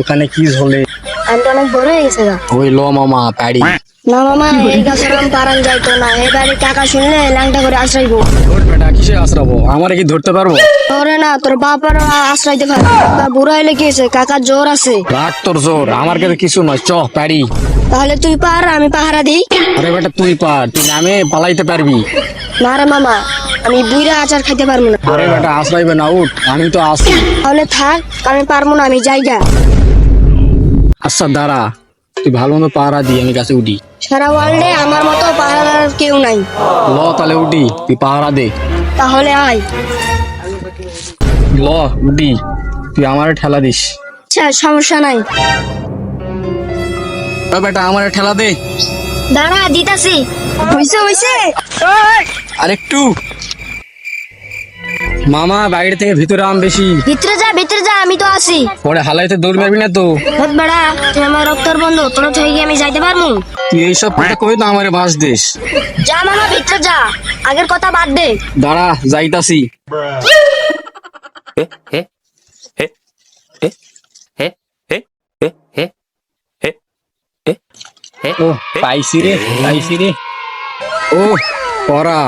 ওখানে কি ঝোলে আমি অনেক বড় হয়ে গেছে গা। ওই ল মামা প্যাডি। না মামা এই গাছের আম পারান যাইতো না। এবারে টাকা শুনলে ল্যাংটা করে আশ্রয়বো। ওর বেটা কিসে আশ্রাবো আমারে কি ধরতে পারব? তোরে না তোর বাপার আশ্রয়তে পারে। তা বুড়া হইলে কি হয়েছে? কাকার জোর আছে। রাগ তোর জোর আমার কাছে কিছু নয়। চ তাহলে তুই পার আমি পাহারা দিই। আরে বেটা তুই পার। তুই নামে পালাইতে পারবি। না রে মামা আমি বুইরা আচার খাইতে পারব না। আরে বেটা আশ্রাইবে না উঠ। আমি তো আসি। তাহলে থাক আমি পারব না আমি যাইগা আচ্ছা দাঁড়া। তুই ভালো মতো পাহারা দি আমি কাছে উঠি। সারা ওয়ার্ল্ডে আমার মতো পাহারাদার কেউ নাই। ল তাহলে উঠি। তুই পাহারা দে। তাহলে আয়। ল উঠি। তুই আমারে ঠেলা দিস। আচ্ছা সমস্যা নাই। ও বেটা আমারে ঠেলা দে। দাঁড়া দিতাছি। হইছে হইছে। আরেকটু মামা বাইরে থেকে ভিতরে আম বেশি ভিতরে যা ভিতরে যা আমি তো আছি পরে হালাইতে দৌড় মারবি না তো বহুত বেড়া তুই আমার রক্তর বন্ধু তোর থেকে আমি যাইতে পারব তুই এইসব কথা কই তো আমারে বাস দিস যা মামা ভিতরে যা আগের কথা বাদ দে দাঁড়া যাইতাছি ও পাইছি রে পাইছি রে ও পড়া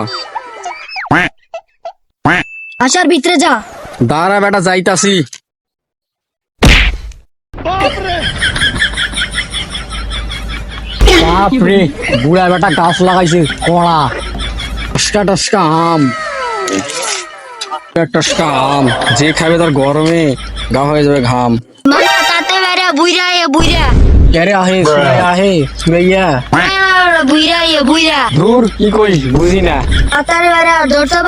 আচার ভিতরে যা। দাঁড়া বেটা যাইতাছি। বাপরে বুড়া বেটা গাছ লাগাইছে কড়া। টসকা টসকা আম। টসকা আম। যে খাবে তার গরমে গা হয়ে যাবে ঘাম। তাতে বেড়া বুইরা বুইরা ক্যারে আহে আহে সুরাইয়া বুইরা ইয়ে বুইরা। দূর কি কইস বুঝি না। আতারে বারা ধরতে